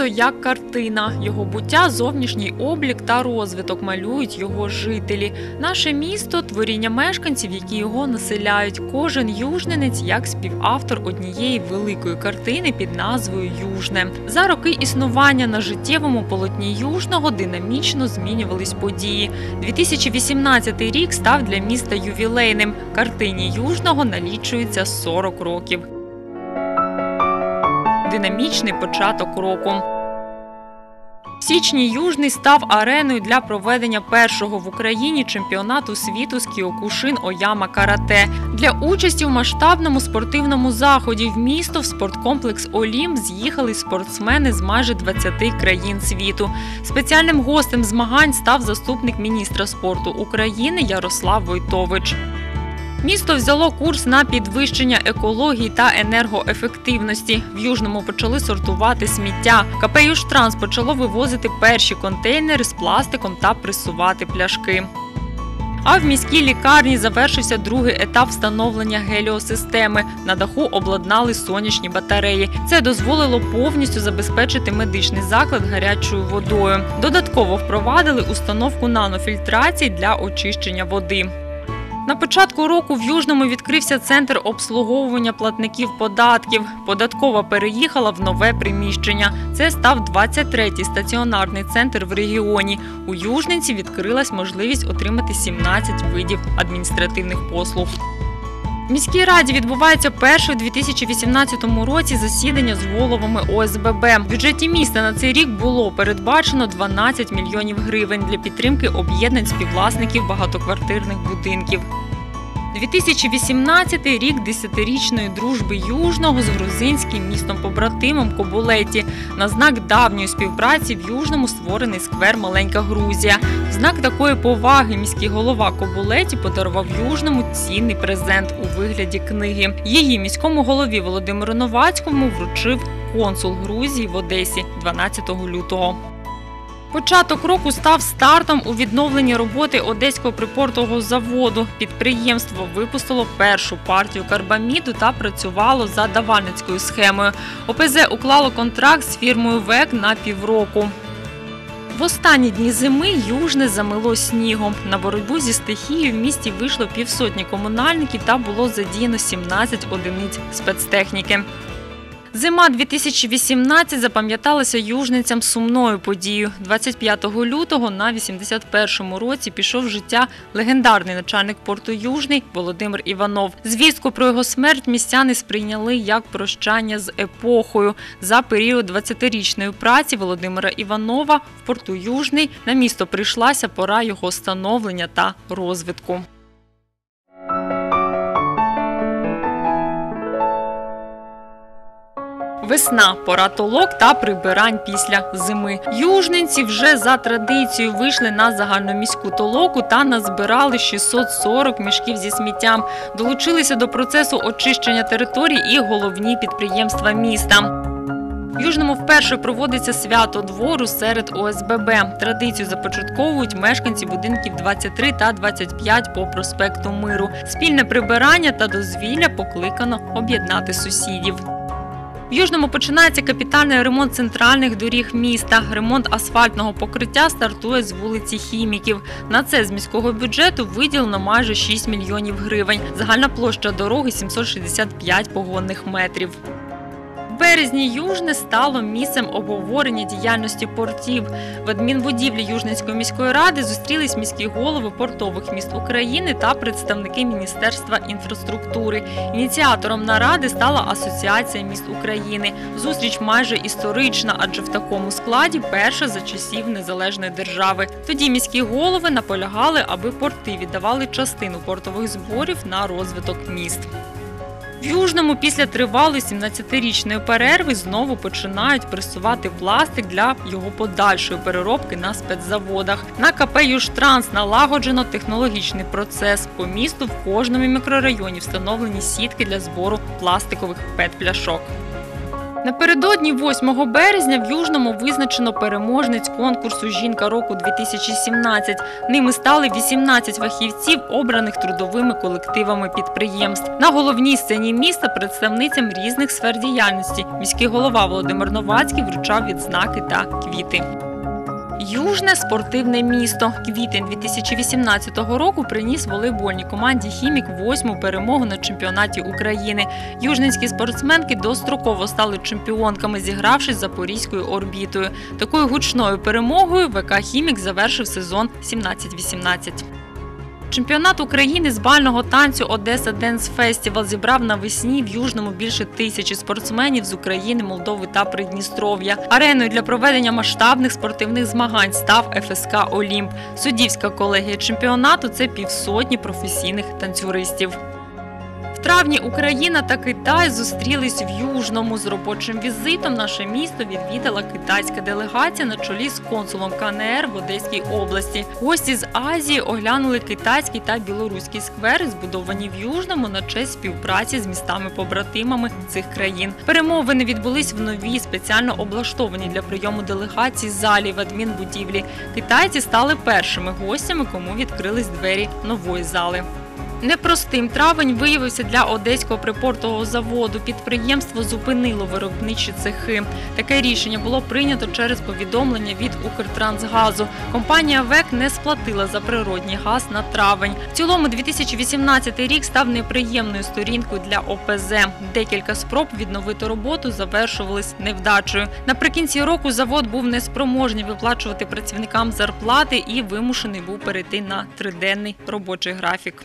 Місто як картина, його буття, зовнішній облік та розвиток малюють його жителі. Наше місто творіння мешканців, які його населяють. Кожен южненець як співавтор однієї великої картини під назвою Южне. За роки існування на життєвому полотні Южного динамічно змінювались події. 2018 рік став для міста ювілейним. Картині Южного налічується 40 років. Динамічний початок року. Січні Южний став ареною для проведення першого в Україні чемпіонату світу з кіокушин Ояма Карате. Для участі в масштабному спортивному заході в місто в спорткомплекс Олімп з'їхали спортсмени з майже 20 країн світу. Спеціальним гостем змагань став заступник міністра спорту України Ярослав Войтович. Місто взяло курс на підвищення екології та енергоефективності. В Южному почали сортувати сміття. КП «Южтранс» почало вивозити перші контейнери з пластиком та пресувати пляшки. А в міській лікарні завершився другий етап встановлення геліосистеми. На даху обладнали сонячні батареї. Це дозволило повністю забезпечити медичний заклад гарячою водою. Додатково впровадили установку нанофільтрації для очищення води. На початку року в Южному відкрився центр обслуговування платників податків. Податкова переїхала в нове приміщення. Це став 23-й стаціонарний центр в регіоні. У Южниці відкрилась можливість отримати 17 видів адміністративних послуг. Міській раді відбувається перше у 2018 році засідання з головами ОСББ. В бюджеті міста на цей рік було передбачено 12 мільйонів гривень для підтримки об'єднань співвласників багатоквартирних будинків. 2018 рік десятирічної дружби Южного з грузинським містом побратимом Кобулеті. На знак давньої співпраці в Южному створений сквер Маленька Грузія. В знак такої поваги міський голова Кобулеті подарував Южному цінний презент у вигляді книги. Її міському голові Володимиру Новацькому вручив консул Грузії в Одесі 12 лютого. Початок року став стартом у відновленні роботи одеського припортового заводу. Підприємство випустило першу партію карбаміду та працювало за давальницькою схемою. ОПЗ уклало контракт з фірмою ВЕК на півроку. В останні дні зими южне замило снігом. На боротьбу зі стихією в місті вийшло півсотні комунальників та було задіяно 17 одиниць спецтехніки. Зима 2018 запам'яталася южницям сумною подією. 25 лютого на 81-му році пішов в життя легендарний начальник порту Южний Володимир Іванов. Звістку про його смерть містяни сприйняли як прощання з епохою. За період 20-річної праці Володимира Іванова в порту Южний на місто прийшлася пора його становлення та розвитку. Весна пора толок та прибирань після зими. Южненці вже за традицією вийшли на загальноміську толоку та назбирали 640 мішків зі сміттям. Долучилися до процесу очищення територій і головні підприємства міста. В Южному вперше проводиться свято двору серед ОСББ. Традицію започатковують мешканці будинків 23 та 25 по проспекту Миру. Спільне прибирання та дозвілля покликано об'єднати сусідів. В Южному починається капітальний ремонт центральних доріг міста. Ремонт асфальтного покриття стартує з вулиці Хіміків. На це з міського бюджету виділено майже 6 мільйонів гривень. Загальна площа дороги 765 погонних метрів. Березні Южне стало місцем обговорення діяльності портів. В адмінбудівлі Южненської міської ради зустрілись міські голови портових міст України та представники Міністерства інфраструктури. Ініціатором наради стала Асоціація міст України. Зустріч майже історична, адже в такому складі перша за часів незалежної держави. Тоді міські голови наполягали, аби порти віддавали частину портових зборів на розвиток міст. В Южному після тривалої 17-річної перерви знову починають пресувати пластик для його подальшої переробки на спецзаводах. На КП «Южтранс» налагоджено технологічний процес. По місту в кожному мікрорайоні встановлені сітки для збору пластикових пет-пляшок. Напередодні 8 березня в Южному визначено переможниць конкурсу Жінка року 2017. Ними стали 18 фахівців, обраних трудовими колективами підприємств. На головній сцені міста представницям різних сфер діяльності міський голова Володимир Новацький вручав відзнаки та квіти. Южне спортивне місто. Квітень 2018 року приніс волейбольній команді Хімік восьму перемогу на чемпіонаті України. Южненські спортсменки достроково стали чемпіонками, зігравши з запорізькою орбітою. Такою гучною перемогою ВК Хімік завершив сезон 17-18. Чемпіонат України з бального танцю Одеса Денс Фестівал зібрав навесні в Южному більше тисячі спортсменів з України, Молдови та Придністров'я. Ареною для проведення масштабних спортивних змагань став ФСК Олімп. Суддівська колегія чемпіонату це півсотні професійних танцюристів. Травні Україна та Китай зустрілись в Южному з робочим візитом. Наше місто відвідала китайська делегація на чолі з консулом КНР в Одеській області. Гості з Азії оглянули китайський та білоруський сквери, збудовані в Южному на честь співпраці з містами-побратимами цих країн. Перемовини відбулись в новій спеціально облаштованій для прийому делегацій залі в адмінбудівлі. Китайці стали першими гостями, кому відкрились двері нової зали. Непростим травень виявився для одеського припортового заводу. Підприємство зупинило виробничі цехи. Таке рішення було прийнято через повідомлення від Укртрансгазу. Компанія ВЕК не сплатила за природній газ на травень. В цілому 2018 рік став неприємною сторінкою для ОПЗ. Декілька спроб відновити роботу завершувались невдачею. Наприкінці року завод був неспроможний виплачувати працівникам зарплати і вимушений був перейти на триденний робочий графік.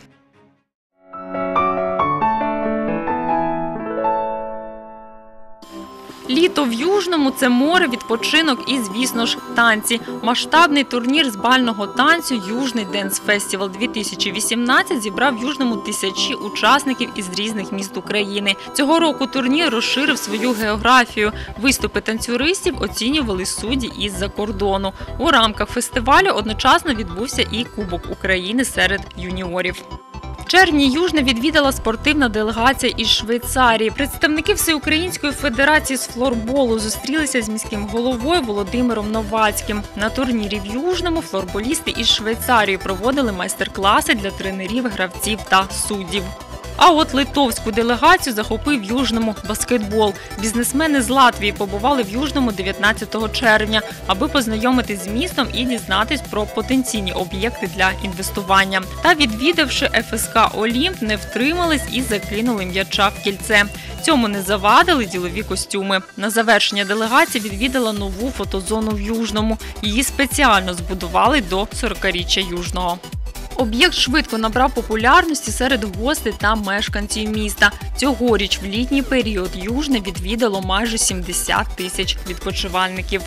Літо в Южному це море, відпочинок і, звісно ж, танці. Масштабний турнір з бального танцю Южний Денс Фестівал 2018 зібрав в Южному тисячі учасників із різних міст України. Цього року турнір розширив свою географію. Виступи танцюристів оцінювали судді із-за кордону. У рамках фестивалю одночасно відбувся і Кубок України серед юніорів. В червні Южне відвідала спортивна делегація із Швейцарії. Представники Всеукраїнської федерації з флорболу зустрілися з міським головою Володимиром Новацьким. На турнірі в Южному флорболісти із Швейцарії проводили майстер-класи для тренерів, гравців та суддів. А от литовську делегацію захопив Южному баскетбол. Бізнесмени з Латвії побували в Южному 19 червня, аби познайомитись з містом і дізнатись про потенційні об'єкти для інвестування. Та відвідавши ФСК Олімп, не втримались і закинули м'яча в кільце. Цьому не завадили ділові костюми. На завершення делегація відвідала нову фотозону в Южному. Її спеціально збудували до 40-річчя Южного. Об'єкт швидко набрав популярності серед гостей та мешканців міста. Цьогоріч в літній період Южне відвідало майже 70 тисяч відпочивальників.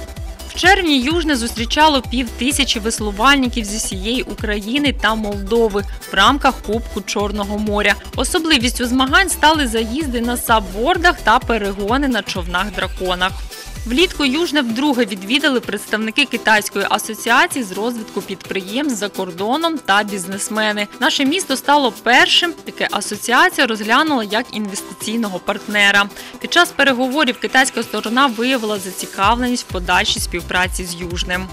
В червні Южне зустрічало пів тисячі веслувальників зі всієї України та Молдови в рамках Кубку Чорного моря. Особливістю змагань стали заїзди на саббордах та перегони на човнах-драконах. Влітку Южне вдруге відвідали представники китайської асоціації з розвитку підприємств за кордоном та бізнесмени. Наше місто стало першим, яке асоціація розглянула як інвестиційного партнера. Під час переговорів китайська сторона виявила зацікавленість в подальшій співпраці з Южним.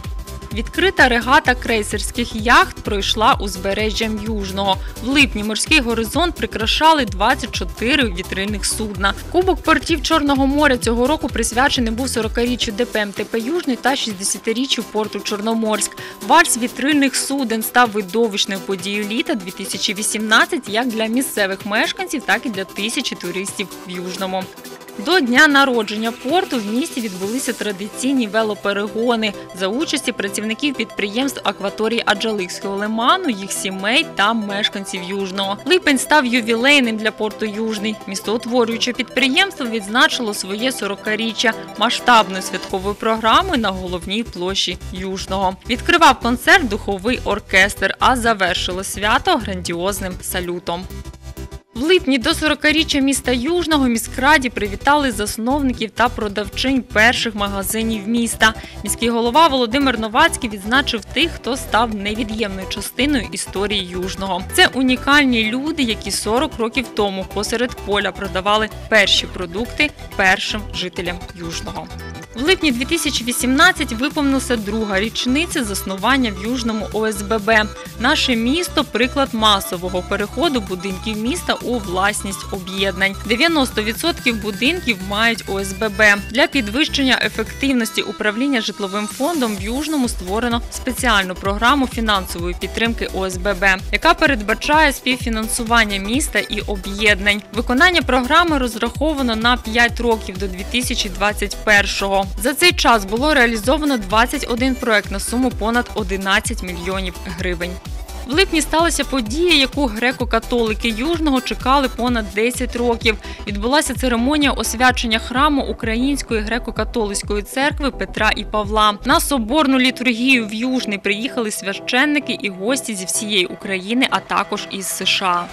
Відкрита регата крейсерських яхт пройшла узбережжям Южного. В липні морський горизонт прикрашали 24 вітрильних судна. Кубок портів Чорного моря цього року присвячений був 40-річчю ДП МТП Южний та 60-річчю порту Чорноморськ. Вальс вітрильних суден став видовищною подією літа 2018 як для місцевих мешканців, так і для тисячі туристів в Южному. До дня народження порту в місті відбулися традиційні велоперегони за участі працівників підприємств акваторії Аджаликського лиману, їх сімей та мешканців Южного. Липень став ювілейним для порту Южний. Містоутворююче підприємство відзначило своє 40-річчя масштабною святковою програмою на головній площі Южного. Відкривав концерт духовий оркестр, а завершило свято грандіозним салютом. В липні до 40-річчя міста Южного міськраді привітали засновників та продавчинь перших магазинів міста. Міський голова Володимир Новацький відзначив тих, хто став невід'ємною частиною історії Южного. Це унікальні люди, які 40 років тому посеред поля продавали перші продукти першим жителям Южного. В липні 2018 виповнилася друга річниця заснування в Южному ОСББ. Наше місто приклад масового переходу будинків міста у власність об'єднань. 90% будинків мають ОСББ. Для підвищення ефективності управління житловим фондом в Южному створено спеціальну програму фінансової підтримки ОСББ, яка передбачає співфінансування міста і об'єднань. Виконання програми розраховано на 5 років до 2021-го. За цей час було реалізовано 21 проект на суму понад 11 мільйонів гривень. В липні сталася подія, яку греко-католики Южного чекали понад 10 років. Відбулася церемонія освячення храму Української греко-католицької церкви Петра і Павла. На соборну літургію в Южний приїхали священники і гості зі всієї України, а також із США.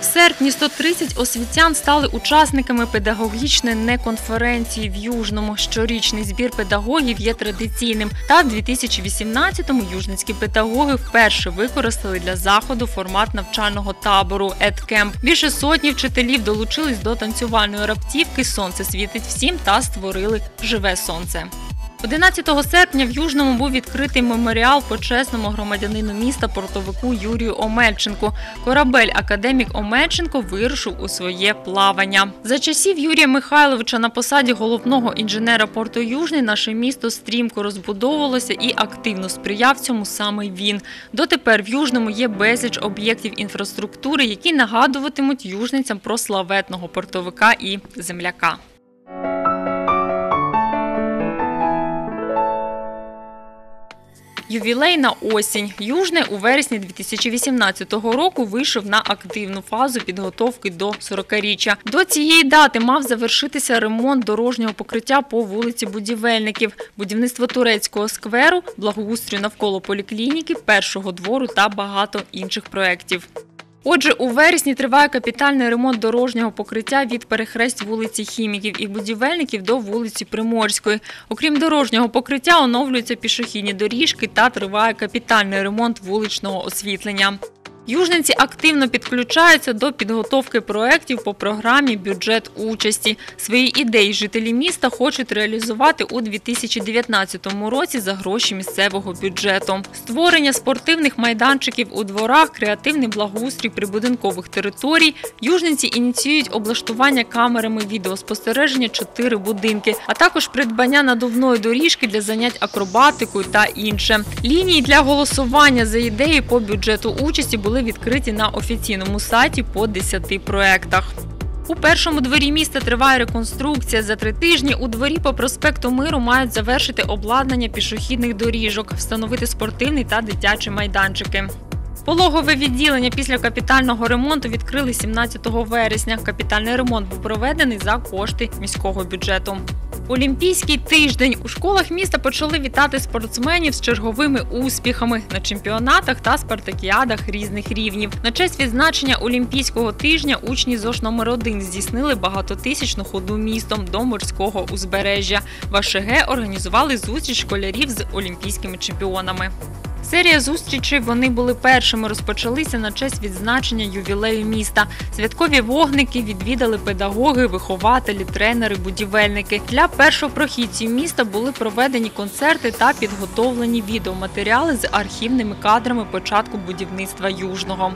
В серпні 130 освітян стали учасниками педагогічної неконференції в Южному. Щорічний збір педагогів є традиційним. Та в 2018-му южницькі педагоги вперше використали для заходу формат навчального табору «Едкемп». Більше сотні вчителів долучились до танцювальної раптівки Сонце світить всім та створили живе сонце. 11 серпня в Южному був відкритий меморіал почесному громадянину міста портовику Юрію Омельченку. Корабель Академік Омельченко вирушив у своє плавання. За часів Юрія Михайловича на посаді головного інженера порту Южний наше місто стрімко розбудовувалося і активно сприяв цьому саме він. Дотепер в Южному є безліч об'єктів інфраструктури, які нагадуватимуть южницям про славетного портовика і земляка. Ювілейна осінь. Южне у вересні 2018 року вийшов на активну фазу підготовки до 40-річчя. До цієї дати мав завершитися ремонт дорожнього покриття по вулиці Будівельників, будівництво турецького скверу, благоустрою навколо поліклініки, першого двору та багато інших проєктів. Отже, у вересні триває капітальний ремонт дорожнього покриття від перехресть вулиці Хіміків і будівельників до вулиці Приморської. Окрім дорожнього покриття, оновлюються пішохідні доріжки та триває капітальний ремонт вуличного освітлення. Южненці активно підключаються до підготовки проєктів по програмі Бюджет участі. Свої ідеї жителі міста хочуть реалізувати у 2019 році за гроші місцевого бюджету. Створення спортивних майданчиків у дворах, креативний благоустрій прибудинкових територій. Южненці ініціюють облаштування камерами відеоспостереження чотири будинки, а також придбання надувної доріжки для занять акробатикою та інше. Лінії для голосування за ідеї по бюджету участі були відкриті на офіційному сайті по 10 проектах. У першому дворі міста триває реконструкція. За три тижні у дворі по проспекту Миру мають завершити обладнання пішохідних доріжок, встановити спортивний та дитячі майданчики. Пологове відділення після капітального ремонту відкрили 17 вересня. Капітальний ремонт був проведений за кошти міського бюджету. Олімпійський тиждень у школах міста почали вітати спортсменів з черговими успіхами на чемпіонатах та спартакіадах різних рівнів. На честь відзначення Олімпійського тижня учні ЗОШ номер 1 здійснили багатотисячну ходу містом до морського узбережжя. В АШГ організували зустріч школярів з олімпійськими чемпіонами. Серія зустрічей вони були першими. Розпочалися на честь відзначення ювілею міста. Святкові вогники відвідали педагоги, вихователі, тренери, будівельники. Для першопрохідців міста були проведені концерти та підготовлені відеоматеріали з архівними кадрами початку будівництва южного.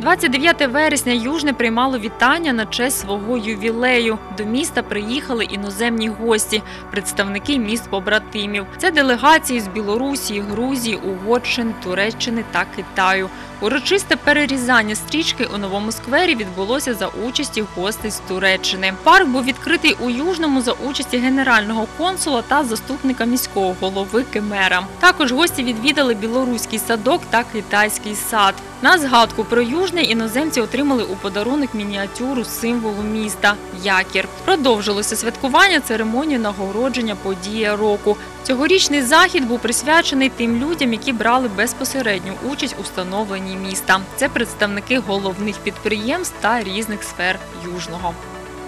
29 вересня Южне приймало вітання на честь свого ювілею. До міста приїхали іноземні гості, представники міст побратимів. Це делегації з Білорусі, Грузії, Угорщини, Туреччини та Китаю. Урочисте перерізання стрічки у новому сквері відбулося за участі гостей з Туреччини. Парк був відкритий у Южному за участі генерального консула та заступника міського голови Кемера. Також гості відвідали білоруський садок та китайський сад. На згадку про Южне іноземці отримали у подарунок мініатюру символу міста якір. Продовжилося святкування церемонії нагородження подія року. Цьогорічний захід був присвячений тим людям, які брали безпосередню участь у встановленні громадяни міста. Це представники головних підприємств та різних сфер Южного.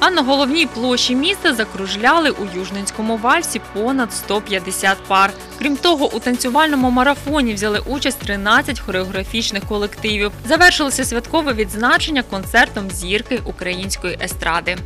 А на головній площі міста закружляли у Южненському вальсі понад 150 пар. Крім того, у танцювальному марафоні взяли участь 13 хореографічних колективів. Завершилося святкове відзначення концертом зірки української естради.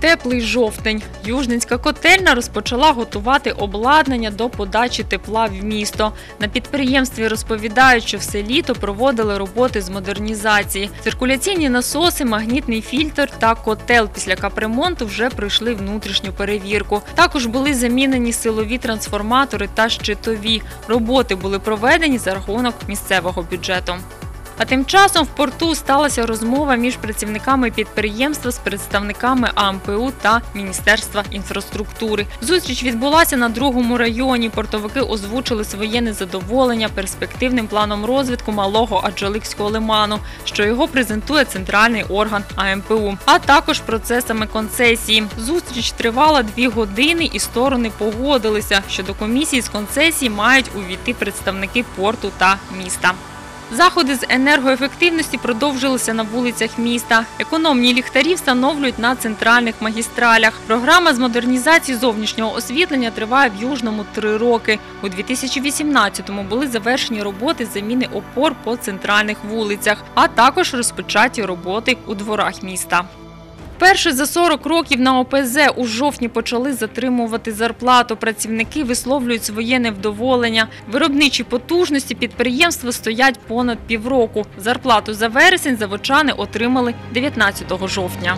Теплий жовтень. Южненська котельня розпочала готувати обладнання до подачі тепла в місто. На підприємстві розповідають, що все літо проводили роботи з модернізації. Циркуляційні насоси, магнітний фільтр та котел після капремонту вже пройшли внутрішню перевірку. Також були замінені силові трансформатори та щитові. Роботи були проведені за рахунок місцевого бюджету. А тим часом в порту сталася розмова між працівниками підприємства з представниками АМПУ та Міністерства інфраструктури. Зустріч відбулася на другому районі. Портовики озвучили своє незадоволення перспективним планом розвитку малого Аджаликського лиману, що його презентує центральний орган АМПУ, а також процесами концесії. Зустріч тривала дві години, і сторони погодилися, що до комісії з концесії мають увійти представники порту та міста. Заходи з енергоефективності продовжилися на вулицях міста. Економні ліхтарі встановлюють на центральних магістралях. Програма з модернізації зовнішнього освітлення триває в Южному три роки. У 2018-му були завершені роботи з заміни опор по центральних вулицях, а також розпочаті роботи у дворах міста. Перше за 40 років на ОПЗ у жовтні почали затримувати зарплату. Працівники висловлюють своє невдоволення. Виробничі потужності підприємства стоять понад півроку. Зарплату за вересень заводчани отримали 19 жовтня.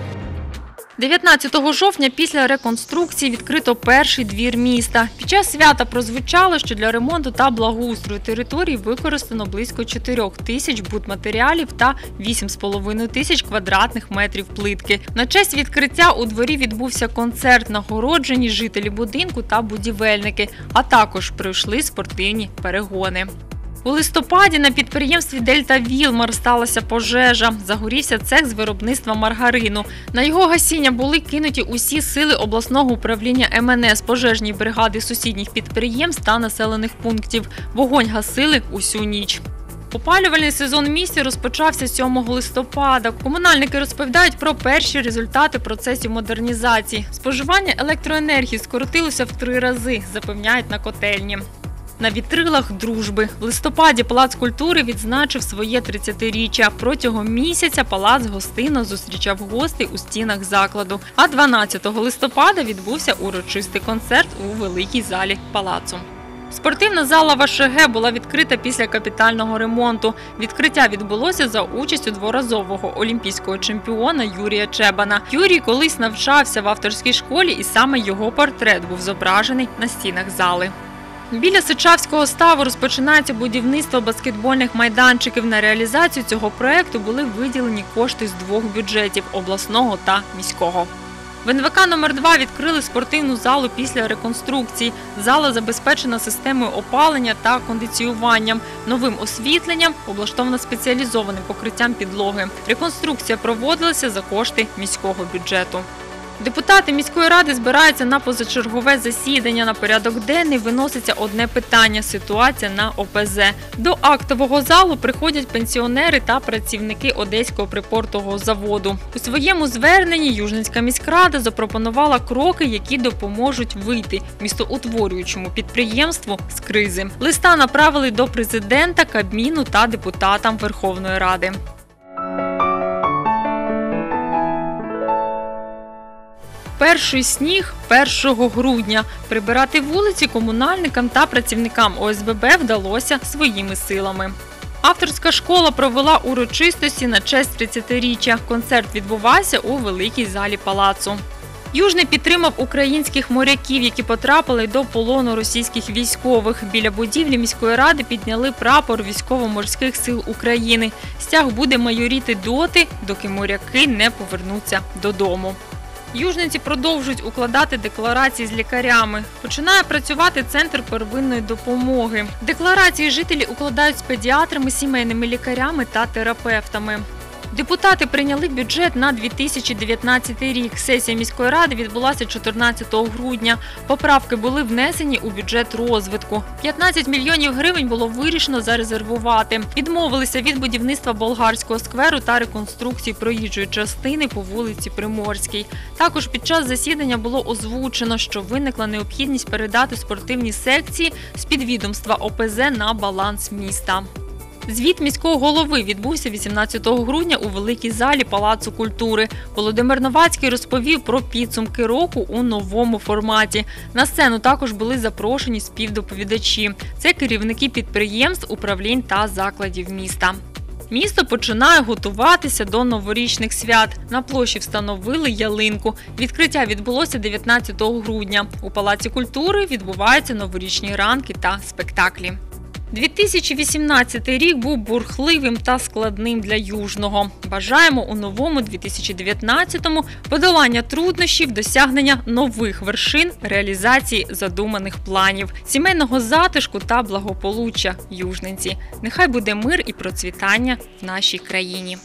19 жовтня після реконструкції відкрито перший двір міста. Під час свята прозвучало, що для ремонту та благоустрою території використано близько 4 тисяч будматеріалів та 8,5 тисяч квадратних метрів плитки. На честь відкриття у дворі відбувся концерт, нагороджені жителі будинку та будівельники, а також пройшли спортивні перегони. У листопаді на підприємстві Дельта Вілмар сталася пожежа. Загорівся цех з виробництва маргарину. На його гасіння були кинуті усі сили обласного управління МНС, пожежні бригади сусідніх підприємств та населених пунктів. Вогонь гасили усю ніч. Опалювальний сезон в місті розпочався 7 листопада. Комунальники розповідають про перші результати процесів модернізації. Споживання електроенергії скоротилося в три рази, запевняють на котельні. На вітрилах дружби в листопаді Палац культури відзначив своє 30-річчя. Протягом місяця палац гостинно зустрічав гостей у стінах закладу. А 12 листопада відбувся урочистий концерт у великій залі палацу. Спортивна зала ВШГ була відкрита після капітального ремонту. Відкриття відбулося за участю дворазового олімпійського чемпіона Юрія Чебана. Юрій колись навчався в авторській школі, і саме його портрет був зображений на стінах зали. Біля Сичавського ставу розпочинається будівництво баскетбольних майданчиків. На реалізацію цього проекту були виділені кошти з двох бюджетів обласного та міського. В НВК номер 2 відкрили спортивну залу після реконструкції. Зала забезпечена системою опалення та кондиціюванням, новим освітленням, облаштована спеціалізованим покриттям підлоги. Реконструкція проводилася за кошти міського бюджету. Депутати міської ради збираються на позачергове засідання. На порядок денний виноситься одне питання ситуація на ОПЗ. До актового залу приходять пенсіонери та працівники Одеського припортового заводу. У своєму зверненні Южницька міськрада запропонувала кроки, які допоможуть вийти містоутворюючому підприємству з кризи. Листа направили до президента, Кабміну та депутатам Верховної Ради. Перший сніг 1 грудня. Прибирати вулиці комунальникам та працівникам ОСББ вдалося своїми силами. Авторська школа провела урочистості на честь 30-річчя. Концерт відбувався у великій залі палацу. Южний підтримав українських моряків, які потрапили до полону російських військових. Біля будівлі міської ради підняли прапор військово-морських сил України. Стяг буде майоріти доти, доки моряки не повернуться додому. Южниці продовжують укладати декларації з лікарями. Починає працювати центр первинної допомоги. Декларації жителі укладають з педіатрами, сімейними лікарями та терапевтами. Депутати прийняли бюджет на 2019 рік. Сесія міської ради відбулася 14 грудня. Поправки були внесені у бюджет розвитку. 15 мільйонів гривень було вирішено зарезервувати. Відмовилися від будівництва болгарського скверу та реконструкції проїжджої частини по вулиці Приморській. Також під час засідання було озвучено, що виникла необхідність передати спортивні секції з підвідомства ОПЗ на баланс міста. Звіт міського голови відбувся 18 грудня у великій залі Палацу культури. Володимир Новацький розповів про підсумки року у новому форматі. На сцену також були запрошені співдоповідачі. Це керівники підприємств, управлінь та закладів міста. Місто починає готуватися до новорічних свят. На площі встановили ялинку. Відкриття відбулося 19 грудня. У Палаці культури відбуваються новорічні ранки та спектаклі. 2018 рік був бурхливим та складним для Южного. Бажаємо у новому 2019-му подолання труднощів, досягнення нових вершин, реалізації задуманих планів, сімейного затишку та благополуччя южненці. Нехай буде мир і процвітання в нашій країні.